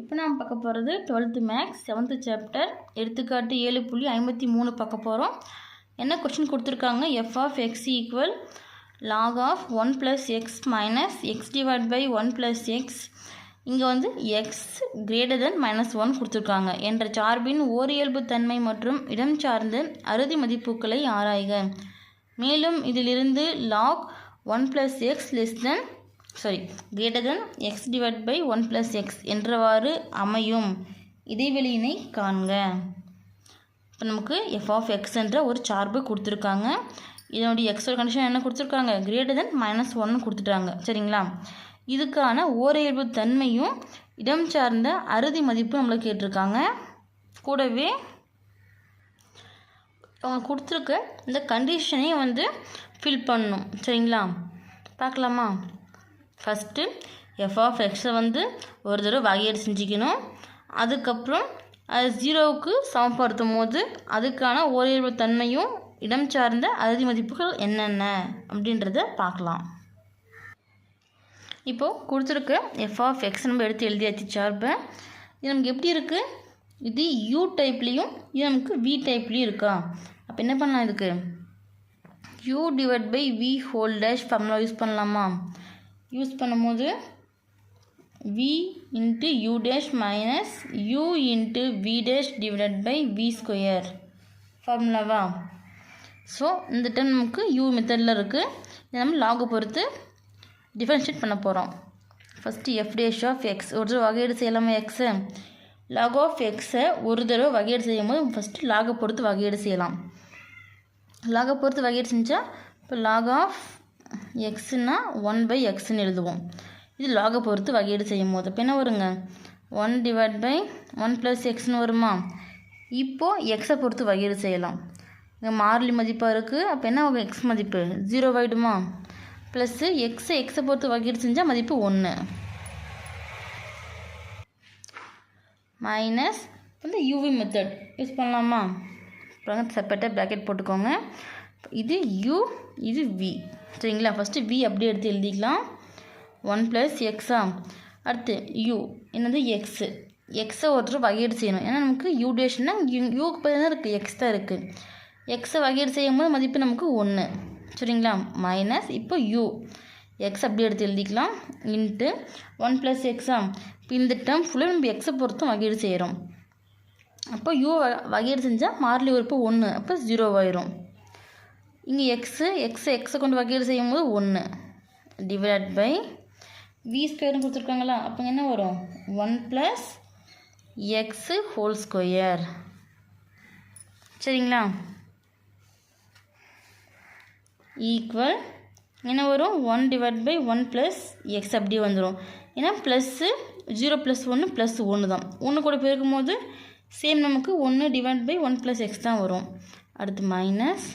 இப்போ நாம் பார்க்க போகிறது டுவெல்த்து மேக்ஸ் செவன்த்து சாப்டர். எடுத்துக்காட்டு ஏழு புள்ளி ஐம்பத்தி மூணு பார்க்க போகிறோம். என்ன கொஸ்டின் கொடுத்துருக்காங்க? F of x equal log of one plus x minus x divide by one plus x இங்கே வந்து x greater than minus one கொடுத்துருக்காங்க. என்ற சார்பின் ஓரியல்பு தன்மை மற்றும் இடம் சார்ந்த அறுதி மதிப்புகளை ஆராய்க. மேலும் இதிலிருந்து log one plus x less than sorry greater than x divide by one plus x என்றவாறு அமையும். இடைவெளியினை காண்க. இப்போ நமக்கு எஃப் ஆஃப் எக்ஸ் என்ற ஒரு சார்பு கொடுத்துருக்காங்க. இதனுடைய எக்ஸோட கண்டிஷன் என்ன கொடுத்துருக்காங்க? கிரேட்டர் தென் மைனஸ் ஒன்னு கொடுத்துட்டாங்க. சரிங்களா? இதுக்கான ஓரியல்பு தன்மையும் இடம் சார்ந்த அறுதி மதிப்பும் நம்மளுக்கு கேட்டிருக்காங்க. கூடவே அவங்க கொடுத்துருக்க இந்த கண்டிஷனையும் வந்து ஃபில் பண்ணணும் சரிங்களா? பார்க்கலாமா? ஃபஸ்ட்டு எஃப் ஆஃப் எக்ஸை வந்து ஒரு தடவை வகையீடு செஞ்சுக்கணும். அதுக்கப்புறம் அது ஜீரோவுக்கு சமப்படுத்தும் போது அதுக்கான ஓரியல்பு தன்மையும் இடம் சார்ந்த அறுதி மதிப்புகள் என்னென்ன அப்படின்றத பார்க்கலாம். இப்போது கொடுத்துருக்க எஃப் ஆஃப் எக்ஸ் நம்ம எடுத்து எழுதியாச்சு சார்பை. இது நமக்கு எப்படி இருக்குது இது யூ டைப்லேயும் இது நமக்கு வி டைப்லேயும் இருக்கா? அப்போ என்ன பண்ணலாம் இதுக்கு? U divide by v whole dash formula use பண்ணலாமா? யூஸ் பண்ணும்போது v into u dash minus u into v dash divided by v square ஃபார்முலாவா so இந்த டைம் நமக்கு யூ மெத்தடில் இருக்குது இதை நம்ம லாகை பொறுத்து டிஃபரன்ஷியேட் பண்ண போகிறோம் first f dash of x ஒரு தடவை வகையீடு செய்யலாமா எக்ஸு லாக் ஆஃப் எக்ஸை ஒரு தடவை வகையீடு செய்யும் போது ஃபஸ்ட்டு லாகை பொறுத்து வகையீடு செய்யலாம். லாகை பொறுத்து வகையீடு செஞ்சால் இப்போ லாக் ஆஃப் எக்ஸுன்னா ஒன் பை எக்ஸ்ன்னு எழுதுவோம். இது லாகை பொறுத்து வகையீடு செய்யும் போது. இப்போ என்ன வருங்க? One divide by one plus எக்ஸ்னு வருமா? இப்போது எக்ஸை பொறுத்து வகையீடு செய்யலாம். இங்கே மாறிலி மதிப்பாக இருக்குது அப்போ என்ன எக்ஸ் மதிப்பு ஜீரோ ஆகிடுமா ப்ளஸ்ஸு எக்ஸை எக்ஸை பொறுத்து வகையீடு செஞ்சால் மதிப்பு ஒன்று மைனஸ் வந்து யூவி மெத்தட் யூஸ் பண்ணலாமா? அப்புறம் செப்பரேட்டாக ப்ராக்கெட் போட்டுக்கோங்க. இது யூ இது வி சரிங்களா? ஃபஸ்ட்டு வி அப்படியே எடுத்து எழுதிக்கலாம். ஒன் ப்ளஸ் எக்ஸா அடுத்து யூ என்னது? எக்ஸு எக்ஸை ஒருத்தர் வகையீடு செய்யணும். ஏன்னா நமக்கு யூ டேஷன்னா யூ யூக்கு பதில் தான் இருக்குது எக்ஸ் தான் இருக்குது எக்ஸை வகையீடு செய்யும் போது மதிப்பு நமக்கு ஒன்று சரிங்களா? மைனஸ் இப்போ யூ எக்ஸ் அப்படி எடுத்து எழுதிக்கலாம். இன்ட்டு ஒன் ப்ளஸ் எக்ஸா இப்போ இந்த டேர்ம் ஃபுல்லாக நம்ம எக்ஸை பொறுத்தும் வகையீடு செய்கிறோம் அப்போ யூ வகையீடு செஞ்சால் மாறிலி உறுப்பு ஒன்று அப்போ ஜீரோவாயிரும் இங்கே எக்ஸு எக்ஸு எக்ஸை கொண்டு வகையில் செய்யும் போது ஒன்று டிவைட் பை வி ஸ்கொயர்னு கொடுத்துருக்காங்களா. அப்போ என்ன வரும்? One plus x whole square சரிங்களா? ஈக்குவல் என்ன வரும்? One divide by one plus x அப்படியே வந்துடும் ஏன்னா ப்ளஸ்ஸு ஜீரோ ப்ளஸ் ஒன்று ப்ளஸ் ஒன்று தான். ஒன்று கூட பெருக்கும் போது சேம் நமக்கு ஒன்று divide by one plus x தான் வரும். அடுத்து minus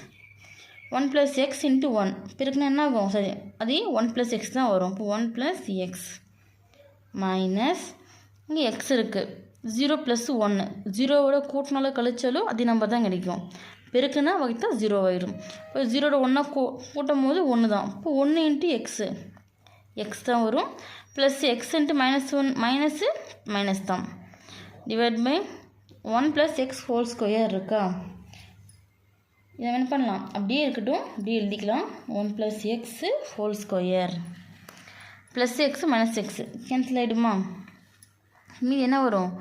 one plus x into one பிறகுனா என்ன ஆகும் சரி அதே ஒன் ப்ளஸ் எக்ஸ் தான் வரும். இப்போ ஒன் ப்ளஸ் எக்ஸ் மைனஸ் இங்கே எக்ஸ் இருக்குது ஜீரோ ப்ளஸ் ஒன்று ஜீரோவோட கூட்டினாலும் கழிச்சாலும் அதே நம்பர் தான் கிடைக்கும். பெருக்குனா வகுத்தா ஜீரோ ஆயிடும் இப்போ ஜீரோட ஒன்றா கூ கூட்டும் போது ஒன்று தான். இப்போ ஒன்று இன்ட்டு எக்ஸு எக்ஸ் தான் வரும். Plus x into minus one minus minus தான். Divide by one plus x whole square இருக்கா? இதை என்ன பண்ணலாம். அப்படியே இருக்கட்டும். அப்படியே எழுதிக்கலாம். One plus x whole square plus x minus x cancel ஆகிடுமா மீது என்ன வரும்?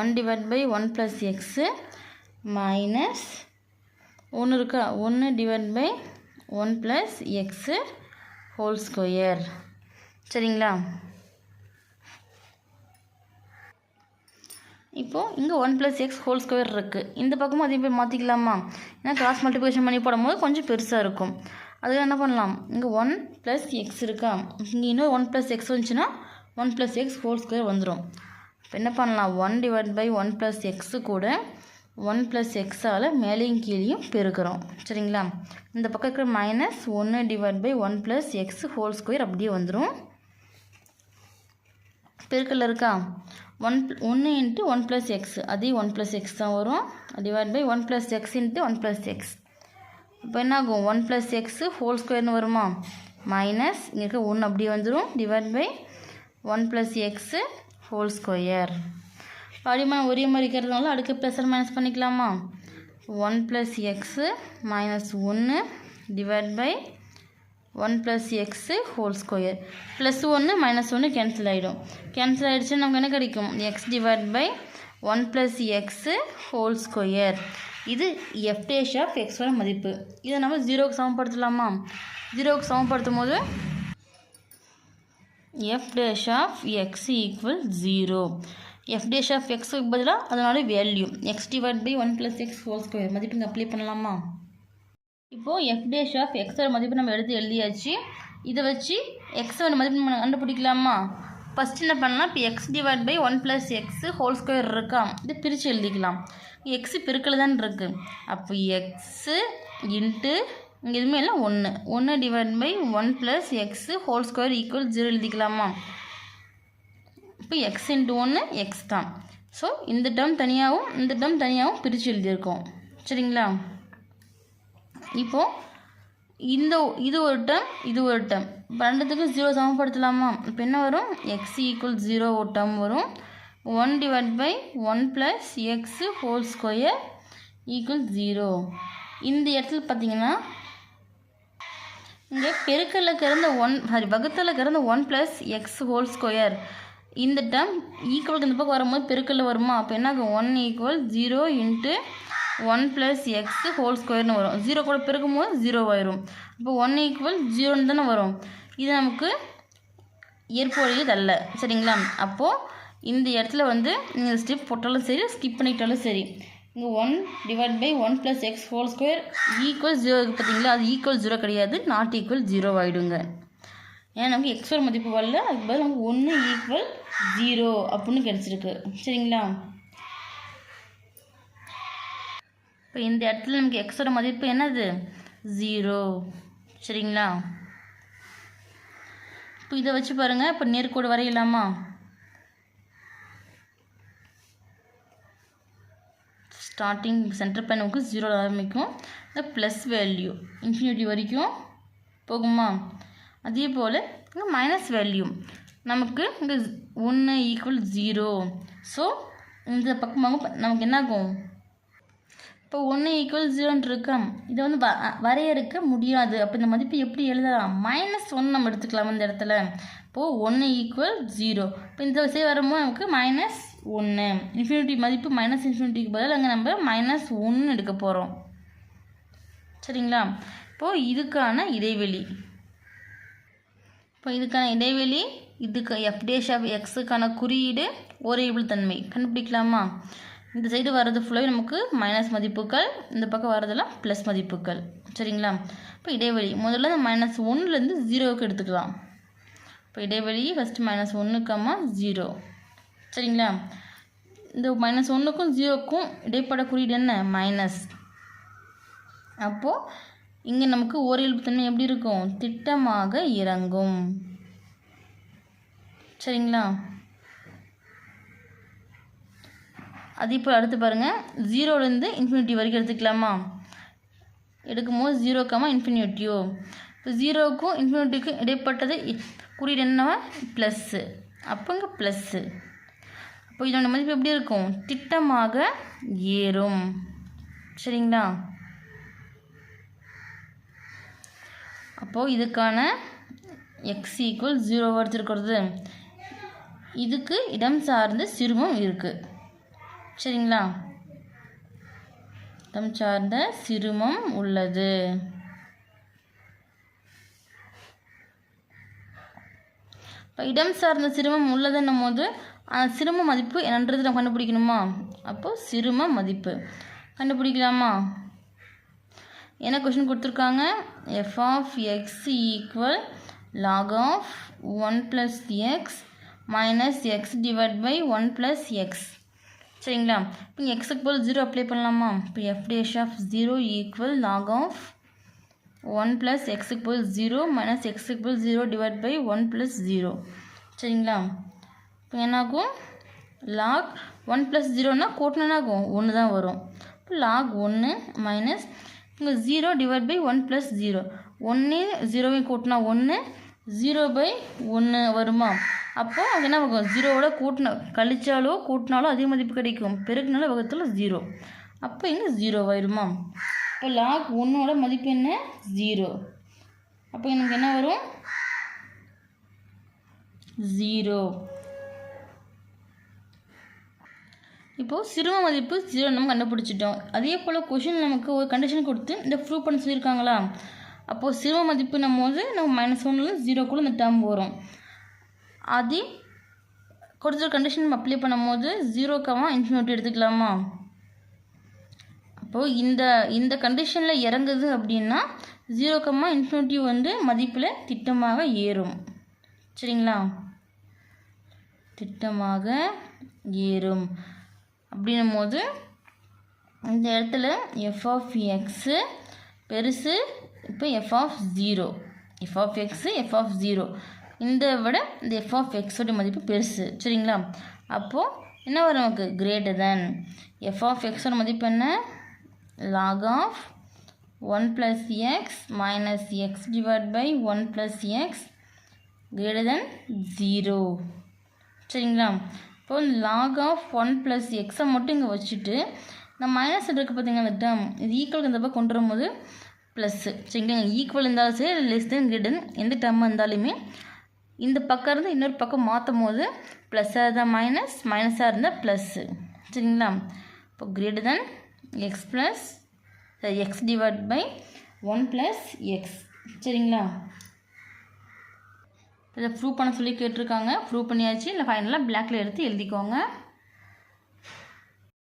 One divide by one plus x minus ஒன்று இருக்கா? ஒன்று divide by one plus x whole square சரிங்களா? இப்போது இங்கே one plus x whole square இருக்குது இந்த பக்கமும் அதே போய் மாற்றிக்கலாமா ஏன்னா கிராஸ் மல்டிப்ளிகேஷன் பண்ணி போடும்போது கொஞ்சம் பெருசாக இருக்கும். அதில் என்ன பண்ணலாம்? இங்கே ஒன் ப்ளஸ் எக்ஸ் இருக்கா? இங்கே இன்னும் ஒன் ப்ளஸ் எக்ஸ் வந்துச்சுன்னா one plus X whole square வந்துடும் இப்போ என்ன பண்ணலாம்? One divide by one plus X கூட ஒன் ப்ளஸ் எக்ஸால் மேலேயும் கீழேயும் பெருக்கிறோம். சரிங்களா? இந்த பக்கம் இருக்கிற மைனஸ் ஒன்று divide by one plus x whole square அப்படியே வந்துடும் பெருக்கல் இருக்கா? ஒன் ஒன்று இன்ட்டு ஒன் ப்ளஸ் எக்ஸ் அதே ஒன் ப்ளஸ் எக்ஸ் தான் வரும். Divide by one plus x into one plus x இப்போ என்ன ஆகும் ஒன் ப்ளஸ் எக்ஸு ஹோல் ஸ்கொயர்னு வருமா? மைனஸ் இங்கே இருக்க ஒன்று அப்படியே வந்துடும் divide by one plus x whole square அடிமான ஒரே மாதிரி இருக்கிறதுனால அடுக்கு ப்ளஸ் மைனஸ் பண்ணிக்கலாமா? ஒன் ப்ளஸ் எக்ஸு மைனஸ் ஒன்று divide by one plus x whole square plus ஒன்று மைனஸ் ஒன்று கேன்சல் ஆகிடும் கேன்சல் ஆகிடுச்சுன்னா நமக்கு என்ன கிடைக்கும்? X divide by one plus x whole square இது எஃப் டேஷ் ஆஃப் எக்ஸோட மதிப்பு. இதை நம்ம ஜீரோவுக்கு சமப்படுத்தலாமா? ஜீரோவுக்கு சமப்படுத்தும் போது f dash of x equal zero f dash of எக்ஸுக்கு பதிலாக அதனோட value x divide by one plus x whole square மதிப்பு இங்கே அப்ளை பண்ணலாமா? இப்போது எஃப் டேஷ் ஆஃப் எக்ஸோட மதிப்பு நம்ம எடுத்து எழுதியாச்சு. இதை வச்சு எக்ஸோட மதிப்பு நம்ம கண்டுபிடிக்கலாமா? ஃபஸ்ட் என்ன பண்ணலாம்? இப்போ x divide by one plus x whole square இருக்கா? இது பிரித்து எழுதிக்கலாம். எக்ஸு பெருக்கல் தான் இருக்குது அப்போ எக்ஸு இன்ட்டு இங்கே எதுவுமே இல்லை ஒன்று ஒன்று divide by one plus x whole square equal zero எழுதிக்கலாமா? இப்போ எக்ஸ் இன்ட்டு ஒன்று எக்ஸ் தான். ஸோ இந்த டேர்ம் தனியாகவும் இந்த டேர்ம் தனியாகவும் பிரித்து எழுதியிருக்கோம். சரிங்களா? இப்போது இந்த இது ஒரு டேர்ம் இது ஒரு டேர்ம் ரெண்டுத்துக்கும் ஜீரோ சமப்படுத்தலாமா? இப்போ என்ன வரும்? எக்ஸ் ஈக்குவல் ஜீரோ ஒரு டேர்ம் வரும். One divide by one plus x whole square equal zero இந்த இடத்துல பார்த்தீங்கன்னா இங்கே பெருக்கல்ல கிறந்த ஒன் சாரி வகுத்தல கிறந்த one plus x whole square இந்த டேர்ம் ஈக்குவலுக்கு இந்த பக்கம் வரும்போது பெருக்கல்ல வருமா? அப்போ என்ன ஆகும் one equal zero into one plus x whole ஸ்கொயர்னு வரும். ஜீரோ கூட பிறக்கும் போது ஜீரோ ஆயிரும். இப்போ ஒன் ஈக்குவல் ஜீரோன்னு தானே வரும். இது நமக்கு ஏற்புடையது அல்ல. சரிங்களா? அப்போது இந்த இடத்துல வந்து நீங்கள் ஸ்டெப் போட்டாலும் சரி ஸ்கிப் பண்ணிக்கிட்டாலும் சரி. இங்கே one divide by one plus x whole square equal zero பார்த்தீங்களா அது ஈக்குவல் ஜீரோ கிடையாது. நாட் ஈக்குவல் ஜீரோ ஆகிடுங்க ஏன்னா நமக்கு எக்ஸ்வர் மதிப்பு வரல. அதுக்கு பதில் நமக்கு ஒன்று ஈக்குவல் ஜீரோ அப்படின்னு கிடச்சிருக்கு. சரிங்களா? இப்போ இந்த இடத்துல நமக்கு எக்ஸோட மதிப்பு என்னது? ஜீரோ சரிங்களா? இப்போ இதை வச்சு பாருங்கள் இப்போ நேர்கோடு வரையலாமா? ஸ்டார்டிங் சென்டர் பேனுக்கு ஜீரோ ஆரம்பிக்கும். இந்த ப்ளஸ் வேல்யூ இன்ஃபினிட்டி வரைக்கும் போகுமா? அதே போல் இங்கே மைனஸ் வேல்யூ நமக்கு இங்கே ஒன்று ஈக்குவல் ஜீரோ ஸோ இந்த பக்கமாக நமக்கு என்ன ஆகும் இப்போ ஒன்று ஈக்குவல் ஜீரோன்னு இருக்கோம் இதை வந்து வ வரையறுக்க முடியாது. அப்போ இந்த மதிப்பு எப்படி எழுதலாம்? மைனஸ் ஒன் நம்ம எடுத்துக்கலாம் இந்த இடத்துல. இப்போது ஒன்று ஈக்குவல் ஜீரோ இப்போ இந்த விஷயம் வரும்போது நமக்கு மைனஸ் ஒன்று இன்ஃபினிட்டி மதிப்பு மைனஸ் இன்ஃபினிட்டிக்கு பதில் அங்கே நம்ம மைனஸ் ஒன்று எடுக்க போகிறோம் சரிங்களா? இப்போது இதுக்கான இடைவெளி. இப்போ இதுக்கான இடைவெளி இதுக்கு எஃப் டேஷ் ஆஃப் எக்ஸுக்கான குறியீடு ஒரேபிள் தன்மை. கண்டுபிடிக்கலாமா? இந்த சைடு வர்றது ஃபுல்லாகவே நமக்கு மைனஸ் மதிப்புகள் இந்த பக்கம் வர்றதெல்லாம் ப்ளஸ் மதிப்புகள். சரிங்களா? இப்போ இடைவெளி. முதல்ல இந்த மைனஸ் ஒன்றுலேருந்து ஜீரோவுக்கு எடுத்துக்கலாம். இப்போ இடைவெளி ஃபஸ்ட்டு மைனஸ் ஒன்றுக்கம்மா ஜீரோ சரிங்களா? இந்த மைனஸ் ஒன்றுக்கும் ஜீரோக்கும் இடைப்பட குறியீடு என்ன? மைனஸ் அப்போது இங்கே நமக்கு ஓரியல்புத்தன்மை எப்படி இருக்கும்? திட்டமாக இறங்கும். சரிங்களா? அதே போல் அடுத்து பாருங்கள் ஜீரோலேருந்து இன்ஃபினிட்டி வரைக்கும் எடுத்துக்கலாமா? எடுக்கும்போது ஜீரோ கமா இன்ஃபினிட்டியோ இப்போ ஜீரோவுக்கும் இன்ஃபினிட்டிக்கும் இடைப்பட்டது குறியீடு என்னவா? ப்ளஸ்ஸு அப்போங்க ப்ளஸ்ஸு அப்போ இதோட மதிப்பு எப்படி இருக்கும்? திட்டமாக ஏறும். சரிங்களா? அப்போது இதுக்கான எக்ஸ் ஈக்குவல் ஜீரோ எடுத்துருக்கிறது. இதுக்கு இடம் சார்ந்த சிறுமம் இருக்குது சரிங்களா? இடம் சார்ந்த சிறுமம் உள்ளது. இப்போ இடம் சார்ந்த சிறுமம் உள்ளதுன்னும் போது அந்த சிறும மதிப்பு என்னன்றது நம்ம கண்டுபிடிக்கணுமா? அப்போது சிறும மதிப்பு. கண்டுபிடிக்கலாமா? என்ன கொஷின் கொடுத்துருக்காங்க? F of x equal log of one plus x minus x divide by one plus x சரிங்களா? இப்போ எக்ஸுக்கு போல் ஜீரோ அப்ளை பண்ணலாமா? இப்போ f dash of zero equal log of one plus எக்ஸுக்கு போல் ஜீரோ மைனஸ் எக்ஸுக்கு போல் zero divide by one plus zero சரிங்களா? இப்போ என்னாகும்? லாக் ஒன் ப்ளஸ் ஜீரோனா கூட்டினா ஆகும் ஒன்று தான் வரும். இப்போ லாக் ஒன்று மைனஸ் இங்கே zero divide by one plus zero ஒன்று ஜீரோவையும் கூட்டினா ஒன்று ஜீரோ பை ஒன்று வருமா? அப்போது அது என்ன ஆகும் ஜீரோவோட கூட்டின கழிச்சாலோ கூட்டினாலோ அதே மதிப்பு கிடைக்கும். பெருக்கினாலும் வகத்தில் ஜீரோ அப்போ இங்கே ஜீரோ ஆயிருமா? இப்போ லாக் ஒன்னோட மதிப்பு என்ன? ஜீரோ அப்போ எனக்கு என்ன வரும்? ஜீரோ இப்போது சிறும மதிப்பு ஜீரோ நம்ம கண்டுபிடிச்சிட்டோம். அதே போல் கொஷின் நமக்கு ஒரு கண்டிஷன் கொடுத்து இந்த ப்ரூவ் பண்ண சொல்லியிருக்காங்களா? அப்போது சிறும நம்ம வந்து நம்ம மைனஸ் ஒன்றில் ஜீரோக்குள்ளே இந்த டேர்ம் வரும். அதே கொடுத்த கண்டிஷன் நம்ம அப்ளை பண்ணும்போது ஜீரோக்காமா இன்ஃபினிட்டி எடுத்துக்கலாமா? அப்போது இந்த இந்த கண்டிஷனில் இறங்குது அப்படின்னா ஜீரோ கமா இன்ஃபினிட்டி வந்து மதிப்பில் திட்டமாக ஏறும். சரிங்களா? திட்டமாக ஏறும். அப்படின்னும் போது இந்த இடத்துல எஃப் ஆஃப் எக்ஸு பெருசு இப்போ f of zero f of x f of zero இந்த விட இந்த எஃப் ஆஃப் எக்ஸோடைய மதிப்பு பெருசு. சரிங்களா? அப்போது என்ன வரும் நமக்கு? கிரேட்டர் தென் எஃப் ஆஃப் எக்ஸோட மதிப்பு என்ன? Log of one plus x minus x divide by one plus x greater than zero சரிங்களா? இப்போ லாக் ஆஃப் ஒன் ப்ளஸ் எக்ஸை மட்டும் இங்கே வச்சுட்டு நான் மைனஸ் இருக்குது பார்த்தீங்களா அந்த டேம் இது ஈக்குவல் இந்த பக்கம் கொண்டு வரும்போது ப்ளஸ்ஸு சரிங்களா? ஈக்குவல் இருந்தாலும் சரி லெஸ் தென் கிரேட்டன் எந்த டேர்மாக இருந்தாலுமே இந்த பக்கம் இருந்து இன்னொரு பக்கம் மாற்றும் போது ப்ளஸ்ஸாக இருந்தால் மைனஸ் மைனஸாக இருந்தால் ப்ளஸ்ஸு சரிங்களா? இப்போ greater than x plus x divide by one plus x சரிங்களா? இதை ப்ரூவ் பண்ண சொல்லி கேட்டிருக்காங்க. ப்ரூவ் பண்ணியாச்சு. இல்லை ஃபைனலாக பிளாக்ல எடுத்து எழுதிக்கோங்க.